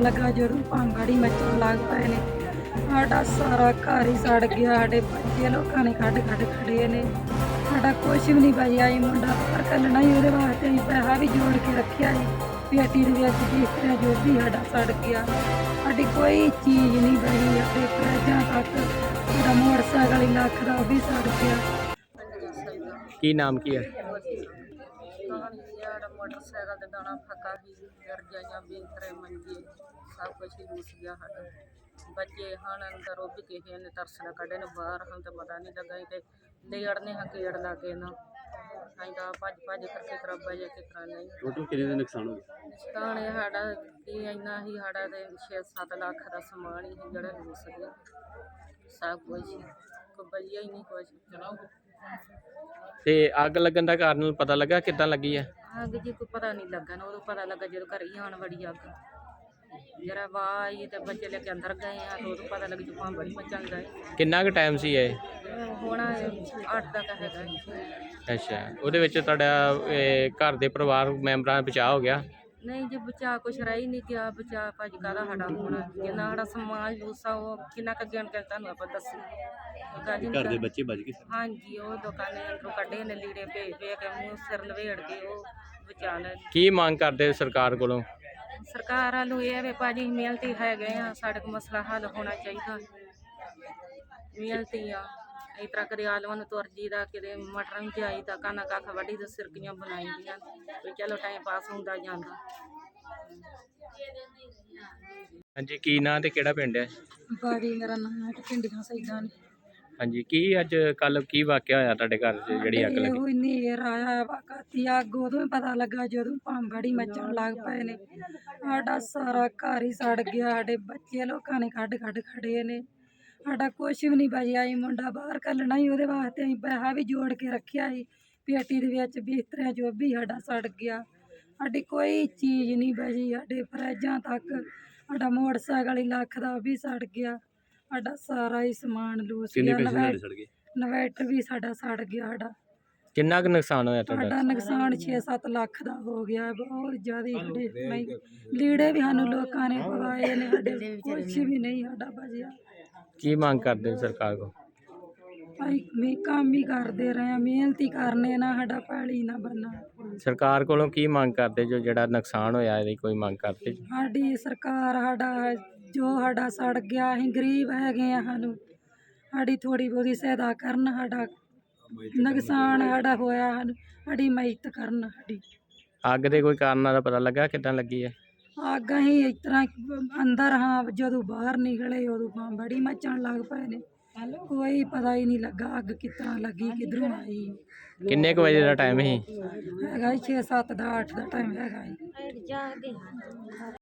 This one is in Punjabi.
ਲੱਗਾ ਜਦੋਂ ਭਾਂਗੜੀ ਮੱਚਣ ਲੱਗ ਪਏ ਨੇ। ਸਾਡਾ ਸਾਰਾ ਘਰ ਹੀ ਸੜ ਗਿਆ, ਸਾਡੇ ਬੱਚੇ ਲੋਕਾਂ ਨੇ ਕੱਢ ਕੱਢ ਖੜੇ ਨੇ। ਸਾਡਾ ਕੁਛ ਵੀ ਨਹੀਂ ਬਚਿਆ ਇਹ ਮੁੰਡਾ ਪਰ ਕੱਲਣਾ ਹੀ ਉਹਦੇ ਵਾਸਤੇ ਅਸੀਂ ਪੈਸਾ ਵੀ ਜੋੜ ਕੇ ਰੱਖਿਆ ਸੀ ਪੇਟੀ ਦੇ ਵਿੱਚ ਜਿਸ ਤਰ੍ਹਾਂ ਜੋ ਵੀ ਸਾਡਾ ਸੜ ਗਿਆ। ਸਾਡੀ ਕੋਈ ਚੀਜ਼ ਨਹੀਂ ਬਣੀ ਆਪਣੇ ਫਰਿੱਜਾਂ ਤੱਕ। ਸਾਡਾ ਮੋਟਰਸਾਈਕਲ ਹੀ ਲੱਖ ਦਾ ਉਹ ਵੀ ਸੜ ਗਿਆ। ਕੀ ਨਾਮ ਕੀ ਹੈ? ਜਿਹੜਾ ਮੋਟਰਸਾਈਕਲ ਤੇ ਦਾਣਾ ਫੱਕਾ ਹੀ ਰਜਾਈਆਂ ਬੇਂਤਰੇ ਮੰਜੇ ਸਭ ਕੁਝ ਹੀ ਰੁਸ ਗਿਆ ਸਾਡਾ। ਬੱਚੇ ਹਨ ਅੰਦਰ ਉਹ ਵੀ ਕਿਸੇ ਨੇ ਤਰਸਣਾ ਕੱਢੇ ਨੇ ਬਾਹਰ ਹਨ ਤੇ ਪਤਾ ਨਹੀਂ ਲੱਗਾ ਤੇ ਲੇੜਨੇ ਹਕੇੜ ਲਾ ਕੇ ਨਾ। ਤਾਂ ਭੱਜ ਭੱਜ ਕਰਕੇ ਕਰਾਬਾ ਜੇ ਕਿਸ ਤਰ੍ਹਾਂ ਨਹੀਂ। ਟੋਟਲ ਕਿੰਨੇ ਦਾ ਨੁਕਸਾਨ ਹੋ ਗਿਆ ਨੁਕਸਾਨ ਇਹ ਸਾਡਾ ਕੀ ਇੰਨਾ ਹੀ ਸਾਡਾ ਤੇ 6-7 ਲੱਖ ਦਾ ਸਮਾਨ ਹੀ ਜਿਹੜਾ ਰੁਸ ਗਿਆ। ਸਭ ਕੁਝ। ਕੋਈ ਬਚਿਆ ਹੀ ਨਹੀਂ ਕੁਝ ਤੇ ਅੱਗ ਲੱਗਣ ਦਾ ਕਾਰਨ ਪਤਾ ਲੱਗਾ ਕਿੱਦਾਂ ਲੱਗੀ ਹੈ ਅੱਗ ਜੀ ਕੋਈ ਪਤਾ ਨਹੀਂ ਲੱਗਾ ਨਾ ਉਦੋਂ ਪਤਾ ਲੱਗਾ ਜਦੋਂ ਘਰੇ ਹੀ ਆਣ ਵੜੀ ਅੱਗ। ਜਰਾ ਵਾਈ ਤੇ ਬੱਚੇ ਲੈ ਕੇ ਅੰਦਰ ਗਏ ਆ ਤੇ ਉਦੋਂ ਪਤਾ ਲੱਗ ਜੁਪਾਂ ਬੜੀ ਮਚਣ ਗਏ ਕਿੰਨਾ ਕੁ ਟਾਈਮ ਸੀ ਇਹ? ਹੋਣਾ 8 ਦਾ ਤਾਂ ਹੈਗਾ। ਅੱਛਾ ਉਹਦੇ ਵਿੱਚ ਤੁਹਾਡਾ ਇਹ, ਘਰ ਦੇ ਪਰਿਵਾਰ ਮੈਂਬਰਾਂ ਦਾ ਬਚਾਅ ਹੋ ਗਿਆ। ਨਹੀਂ ਜੇ ਬਚਾ ਕੁਛ ਰਹਿ ਨਹੀਂ ਗਿਆ ਬਚਾ ਭਾਜੀ ਕਾਹਦਾ ਸਾਡਾ ਹੋਣਾ? ਜਿੰਨਾ ਸਾਡਾ ਸਮਾਜ ਜੂਸਾ ਉਹ ਕਿੰਨਾ ਕੁ ਗਿਣ ਕੇ ਤੁਹਾਨੂੰ ਆਪਾਂ ਦੱਸੀ। ਘਰ ਦੇ ਬੱਚੇ ਬਚ ਗਏ ਹਾਂਜੀ ਉਹ ਦੁਕਾਨੇ ਅੰਦਰੋਂ ਕੱਢੇ ਨੇ ਲੀੜੇ ਭੇ ਭੇ ਕੇ ਮੂੰਹ ਸਿਰ ਲਵੇੜ ਕੇ ਉਹ ਬਚਾ ਲੈ ਕੀ ਮੰਗ ਕਰਦੇ ਸਰਕਾਰ ਕੋਲੋਂ? ਸਰਕਾਰ ਵੱਲੋਂ ਇਹ ਹੈ ਵੀ ਭਾਜੀ ਮਿਹਨਤੀ ਹੈਗੇ ਆ ਸਾਡੇ ਕੋਲ ਮਸਲਾ ਹੱਲ ਹੋਣਾ ਚਾਹੀਦਾ। ਮਿਹਨਤੀ ਆ। ਇਸ ਤਰ੍ਹਾਂ ਕਦੇ ਆਲੂਆਂ ਨੂੰ ਤੁਰ ਜੀਦਾ ਕਿਤੇ ਮਟਰਾਂ ਨੂੰ ਜਾਈਦਾ ਕਾਨਾ ਕੱਖ ਵੱਢੀ ਤੇ ਸਿਰਕੀਆਂ ਬਣਾਈਦੀਆਂ ਵੀ ਚਲੋ ਟਾਈਮ ਪਾਸ ਹੁੰਦਾ ਜਾਂਦਾ। ਹਾਂਜੀ ਕੀ ਨਾਂ ਤੇ ਕਿਹੜਾ ਪਿੰਡ ਹੈ? ਬਾੜੀ ਮੇਰਾ ਨਾਮ ਹੈ ਤੇ ਪਿੰਡੀਆਂ ਸੈਦਾਂ ਨੇ। ਹਾਂਜੀ ਕੀ ਅੱਜ ਕੱਲ ਕੀ ਵਾਕਿਆ ਹੋਇਆ ਤੁਹਾਡੇ ਘਰ 'ਚ ਜਿਹੜੀ ਅੱਗ ਲੱਗੀ? ਉਹ ਨੇਰ ਆਇਆ ਵਕਾਤੀ ਅੱਗ ਉਦੋਂ ਹੀ ਪਤਾ ਲੱਗਾ ਜਦੋਂ ਭਾਂਗੜੀ ਮੱਚਣ ਲੱਗ ਪਏ ਨੇ। ਸਾਡਾ ਸਾਰਾ ਘਰ ਹੀ ਸੜ ਗਿਆ ਸਾਡੇ ਬੱਚੇ ਲੋਕਾਂ ਨੇ ਕੱਢ ਕੱਢ ਖੜੇ ਨੇ। ਸਾਡਾ ਕੁਛ ਵੀ ਨਹੀਂ ਬਚਿਆ ਇਹ ਮੁੰਡਾ ਬਾਹਰ ਕੱਲਣਾ ਹੀ ਉਹਦੇ ਵਾਸਤੇ ਅਸੀਂ ਪੈਸਾ ਵੀ ਜੋੜ ਕੇ ਰੱਖਿਆ ਸੀ ਪੇਟੀ ਦੇ ਵਿੱਚ ਬਿਸਤਰਿਆਂ ਜੋ ਵੀ ਸਾਡਾ ਸੜ ਗਿਆ। ਸਾਡੀ ਕੋਈ ਚੀਜ਼ ਨਹੀਂ ਬਚੀ ਸਾਡੇ ਫਰਿੱਜਾਂ ਤੱਕ ਸਾਡਾ ਮੋਟਰਸਾਈਕਲ ਹੀ ਲੱਖ ਦਾ ਉਹ ਵੀ ਸੜ ਗਿਆ। ਸਾਡਾ ਸਾਰਾ ਹੀ ਸਮਾਨ ਲੂਸ ਗਿਆ ਸੜ ਗਏ? ਇਨਵੈਟਰ ਵੀ ਸਾਡਾ ਸੜ ਗਿਆ ਸਾਡਾ। ਕਿੰਨਾ ਕੁ ਨੁਕਸਾਨ ਹੋਇਆ ਸਾਡਾ ਤੁਹਾਡਾ ਨੁਕਸਾਨ 6-7 ਲੱਖ ਦਾ ਹੋ ਗਿਆ ਬਹੁਤ ਜ਼ਿਆਦਾ ਸਾਡੇ ਨਹੀਂ ਲੀੜੇ ਵੀ ਸਾਨੂੰ ਲੋਕਾਂ ਨੇ ਪਵਾਏ ਨੇ ਸਾਡੇ ਕੁਛ ਵੀ ਨਹੀਂ ਸਾਡਾ ਬਚਿਆ। ਕੀ ਮੰਗ ਕਰਦੇ ਹੋ ਸਰਕਾਰ ਕੋਲ? ਭਾਈ ਮੇ ਕੰਮ ਹੀ ਕਰਦੇ ਰਹੇ ਆ ਮਿਹਨਤੀ ਕਰਨੇ ਨਾ ਸਾਡਾ ਪੈਲੀ ਨਾ ਬੰਨਾ। ਸਰਕਾਰ ਕੋਲੋਂ ਕੀ ਮੰਗ ਕਰਦੇ ਜੋ ਜਿਹੜਾ ਨੁਕਸਾਨ ਹੋਇਆ ਇਹਦੀ ਕੋਈ ਮੰਗ ਕਰਦੇ ਜੀ? ਸਾਡੀ ਸਰਕਾਰ ਸਾਡਾ ਜੋ ਸਾਡਾ ਸੜ ਗਿਆ ਅਸੀਂ ਗਰੀਬ ਹੈਗੇ ਆ ਸਾਨੂੰ। ਸਾਡੀ ਥੋੜੀ ਬਹੁਤੀ ਸਹਾਇਤਾ ਕਰਨ ਸਾਡਾ ਨੁਕਸਾਨ ਸਾਡਾ ਹੋਇਆ ਸਾਨੂੰ ਸਾਡੀ ਮਦਦ ਕਰਨ ਸਾਡੀ। ਅੱਗ ਦੇ ਕੋਈ ਕਾਰਨਾਂ ਦਾ ਪਤਾ ਲੱਗਾ ਕਿੱਦਾਂ ਲੱਗੀ ਹੈ? ਅੱਗ ਅਸੀਂ ਇਸ ਤਰ੍ਹਾਂ ਅੰਦਰ ਹਾਂ ਜਦੋਂ ਬਾਹਰ ਨਿਕਲੇ ਉਦੋਂ ਹਾਂ ਬੜੀ ਮਚਣ ਲੱਗ ਪਏ ਨੇ। ਕੋਈ ਪਤਾ ਹੀ ਨਹੀਂ ਲੱਗਾ ਅੱਗ ਤਰ੍ਹਾਂ ਲੱਗੀ ਕਿਧਰੋਂ ਆਈ। ਕਿੰਨੇ ਕੁ ਵਜੇ ਦਾ ਟਾਈਮ ਸੀ? ਹੈਗਾ 6-7 ਦਾ 8 ਦਾ ਟਾਈਮ ਹੈਗਾ ਜੀ।